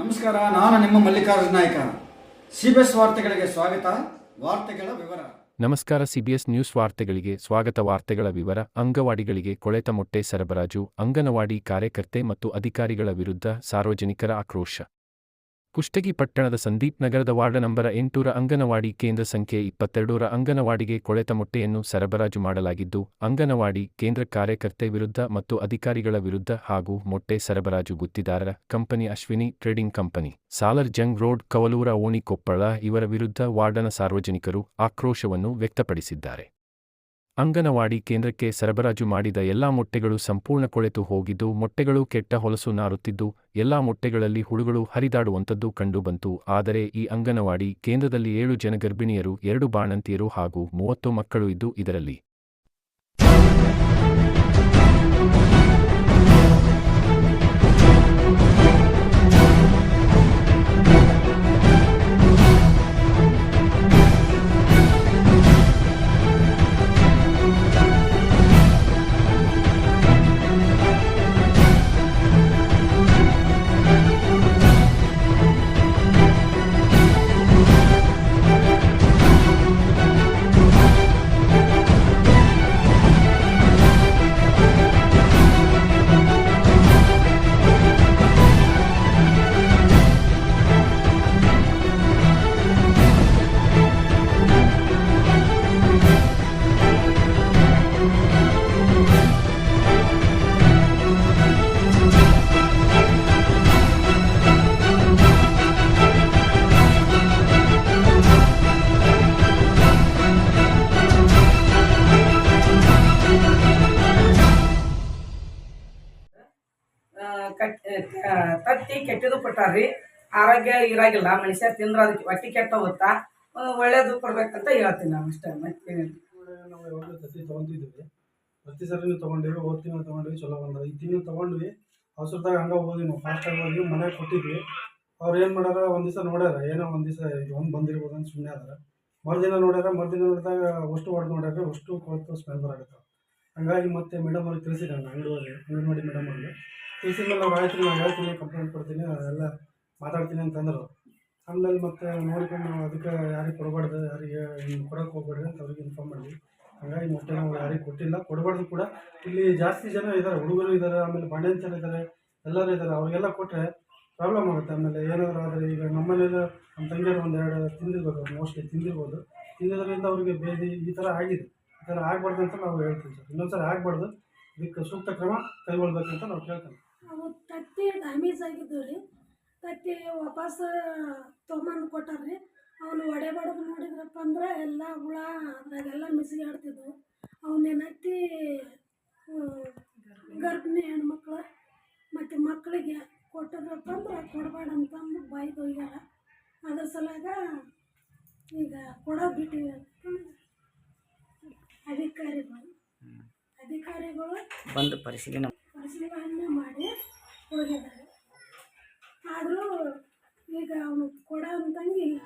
ನಮಸ್ಕಾರ, ನಾನು ನಿಮ್ಮ ಮಲ್ಲಿಕಾರ್ಜುನ ನಾಯ್ಕ. ಸಿಬಿಎಸ್ ವಾರ್ತೆಗಳಿಗೆ ಸ್ವಾಗತ, ವಾರ್ತೆಗಳ ವಿವರ. ನಮಸ್ಕಾರ ಸಿಬಿಎಸ್ ನ್ಯೂಸ್ ವಾರ್ತೆಗಳಿಗೆ ಸ್ವಾಗತ. ವಾರ್ತೆಗಳ ವಿವರ, ಅಂಗವಾಡಿಗಳಿಗೆ ಕೊಳೆತ ಮೊಟ್ಟೆ ಸರಬರಾಜು, ಅಂಗನವಾಡಿ ಕಾರ್ಯಕರ್ತೆ ಮತ್ತು ಅಧಿಕಾರಿಗಳ ವಿರುದ್ಧ ಸಾರ್ವಜನಿಕರ ಆಕ್ರೋಶ. ಕುಷ್ಟಗಿ ಪಟ್ಟಣದ ಸಂದೀಪ್ ನಗರದ ವಾರ್ಡ್ ನಂಬರ ಎಂಟೂರ ಅಂಗನವಾಡಿ ಕೇಂದ್ರ ಸಂಖ್ಯೆ ಇಪ್ಪತ್ತೆರಡೂರ ಅಂಗನವಾಡಿಗೆ ಕೊಳೆತ ಮೊಟ್ಟೆಯನ್ನು ಸರಬರಾಜು ಮಾಡಲಾಗಿದ್ದು, ಅಂಗನವಾಡಿ ಕೇಂದ್ರ ಕಾರ್ಯಕರ್ತೆ ವಿರುದ್ಧ ಮತ್ತು ಅಧಿಕಾರಿಗಳ ವಿರುದ್ಧ ಹಾಗೂ ಮೊಟ್ಟೆ ಸರಬರಾಜು ಗುತ್ತಿದಾರರ company Ashwini trading company, Salar Jung road, ಕವಲೂರ ಓಣಿ ಕೊಪ್ಪಳ ಇವರ ವಿರುದ್ಧ ವಾರ್ಡನ ಸಾರ್ವಜನಿಕರು ಆಕ್ರೋಶವನ್ನು ವ್ಯಕ್ತಪಡಿಸಿದ್ದಾರೆ. ಅಂಗನವಾಡಿ ಕೇಂದ್ರಕ್ಕೆ ಸರಬರಾಜು ಮಾಡಿದ ಎಲ್ಲಾ ಮೊಟ್ಟೆಗಳು ಸಂಪೂರ್ಣ ಕೊಳೆತು ಹೋಗಿದ್ದು, ಮೊಟ್ಟೆಗಳು ಕೆಟ್ಟ ಹೊಲಸು ನಾರುತ್ತಿದ್ದು, ಎಲ್ಲಾ ಮೊಟ್ಟೆಗಳಲ್ಲಿ ಹುಳುಗಳು ಹರಿದಾಡುವಂಥದ್ದು ಕಂಡುಬಂತು. ಆದರೆ ಈ ಅಂಗನವಾಡಿ ಕೇಂದ್ರದಲ್ಲಿ ಏಳು ಜನ ಗರ್ಭಿಣಿಯರು, ಎರಡು ಬಾಣಂತಿಯರು ಹಾಗೂ ಮೂವತ್ತು ಮಕ್ಕಳು ಇದ್ದು, ಇದರಲ್ಲಿ ಕಟ್ ಆ, ತತ್ತಿ ಕೆಟ್ಟದು ಕೊಟ್ಟಾರ್ರಿ. ಆರೋಗ್ಯ ಇರಾಗಿಲ್ಲ ಮನುಷ್ಯ ತಿಂದ್ರೆ ಅದಕ್ಕೆ ಹೊಟ್ಟಿ ಕೆಟ್ಟ ಹೋಗುತ್ತಾ ಒಳ್ಳೇದು ಕೊಡ್ಬೇಕಂತ ಹೇಳ್ತೀನಿ ನಾನು ಅಷ್ಟೇ ನಾವು ತೊಗೊಂತಿದ್ವಿ ಪ್ರತಿ ಸರಿ ತೊಗೊಂಡಿವಿ ಹೋದ ತಿಂಗಳು ತೊಗೊಂಡ್ವಿ ಚಲೋ ಬಂದದ. ಈ ತಿಂಗಳು ತೊಗೊಂಡ್ವಿ ಅವಸರದಾಗ ಹಂಗ ಹೋದ್ವಿ ನಾವು ಫಾಸ್ಟಾಗಿ ಹೋದ್ವಿ ಮನೆಗೆ ಕೊಟ್ಟಿದ್ವಿ. ಅವ್ರು ಏನು ಮಾಡ್ಯಾರ ಒಂದು ದಿವಸ ನೋಡ್ಯಾರ ಏನೋ ಒಂದು ದಿವಸ ಒಂದ್ ಬಂದಿರ್ಬೋದು ಅಂತ ಸುಮ್ಮನೆ ಅದಾರ. ಮರುದಿನ ನೋಡ್ಯಾರ ಮರುದಿನ ನೋಡಿದಾಗ ಅಷ್ಟು ಹೊಡೆದು ನೋಡ್ಯಾರ ಅಷ್ಟು ಕೊಳ್ತು ಸ್ಮೆಲ್ ಬರಾಕತ್ತಾವ. ಹಂಗಾಗಿ ಮತ್ತೆ ಮೇಡಮ್ ಅವ್ರಿಗೆ ತಿಳಿಸಿದೆ ನಾನು ಅಂಗನವಾಡಿ ಅಂಗನವಾಡಿ ಮೇಡಮ್ ಅವ್ರಿಗೆ. ತಿಳಿಸಿದ ಮೇಲೆ ಆಯ್ತು ನಾನು ಹೇಳ್ತೀನಿ ಕಂಪ್ಲೇಂಟ್ ಕೊಡ್ತೀನಿ, ಅದೆಲ್ಲ ಮಾತಾಡ್ತೀನಿ ಅಂತಂದರು. ಆಮೇಲೆ ಮತ್ತೆ ನೋಡ್ಕೊಂಡು ನಾವು ಅದಕ್ಕೆ ಯಾರಿಗೆ ಕೊಡಬಾರ್ದು, ಯಾರಿಗೆ ಕೊಡೋಕೆ ಹೋಗ್ಬೇಡ್ರಿ ಅಂತ ಅವ್ರಿಗೆ ಇನ್ಫಾರ್ಮ್ ಮಾಡಿದ್ವಿ. ಹಾಗಾಗಿ ಮೊಟ್ಟೆ ನಾವು ಯಾರಿಗೆ ಕೊಟ್ಟಿಲ್ಲ, ಕೊಡಬಾರ್ದು ಕೂಡ. ಇಲ್ಲಿ ಜಾಸ್ತಿ ಜನ ಇದ್ದಾರೆ, ಹುಡುಗರು ಇದ್ದಾರೆ, ಆಮೇಲೆ ಬಾಣಂತಿಯರು ಇದ್ದಾರೆ, ಎಲ್ಲರೂ ಇದ್ದಾರೆ. ಅವ್ರಿಗೆಲ್ಲ ಕೊಟ್ಟರೆ ಪ್ರಾಬ್ಲಮ್ ಆಗುತ್ತೆ. ಆಮೇಲೆ ಏನಾದರೂ ಆದರೆ ಈಗ ನಮ್ಮನೇಲಿ ನಮ್ಮ ತಂಗಿಯರು ಒಂದೆರಡು ತಿಂದಿರ್ಬೋದು ಮೋಸ್ಟ್ಲಿ ತಿಂದಿರ್ಬೋದು. ತಿಂದಿದ್ರಿಂದ ಅವ್ರಿಗೆ ಬೇದಿ ಈ ಥರ ಆಗಿದೆ. ಥರ ಅಂತ ನಾವು ಹೇಳ್ತೀವಿ ಸರ್. ಇನ್ನೊಂದ್ಸರಿ ಆಗಬಾರ್ದು. ಇದಕ್ಕೆ ಸೂಕ್ತ ಕ್ರಮ ಕೈಗೊಳ್ಬೇಕಂತ ನಾವು ಕೇಳ್ತೇವೆ. ಅವು ತತ್ತಿ ಡ್ಯಾಮೇಜ್ ಆಗಿದ್ದವು ರೀ. ತತ್ತಿ ವಾಪಸ್ ತೊಗೊಂಬಂದು ಕೊಟ್ಟಾರ್ರಿ ಅವನು ಒಡೆ ನೋಡಿದ್ರಪ್ಪ ಅಂದ್ರೆ ಎಲ್ಲ ಹುಳ ಅದ್ರಾಗೆಲ್ಲ ಮಿಸಿಗೆ ಆಡ್ತಿದ್ವು ಅವನ್ನೇನತ್ತಿ ಗರ್ಭಿಣಿ ಹೆಣ್ಮಕ್ಳು ಮತ್ತು ಮಕ್ಕಳಿಗೆ ಕೊಟ್ಟದ್ರಪ್ಪ ಅಂದ್ರೆ ಕೊಡಬೇಡ ಅಂತಂದು ಬಾಯಿ ಹೋಗ್ಯಾರ ಅದ್ರ ಸಲುವಾಗ ಈಗ ಕೊಡೋ ಬಿಟ್ಟಿವಿ. ಬಂದು ಪರಿಶೀಲನೆ ಮಾಡಿ ಆದರೂ ಈಗ ಅವನು ಕೊಡ ಅಂತಂಗೆ ಇಲ್ಲ.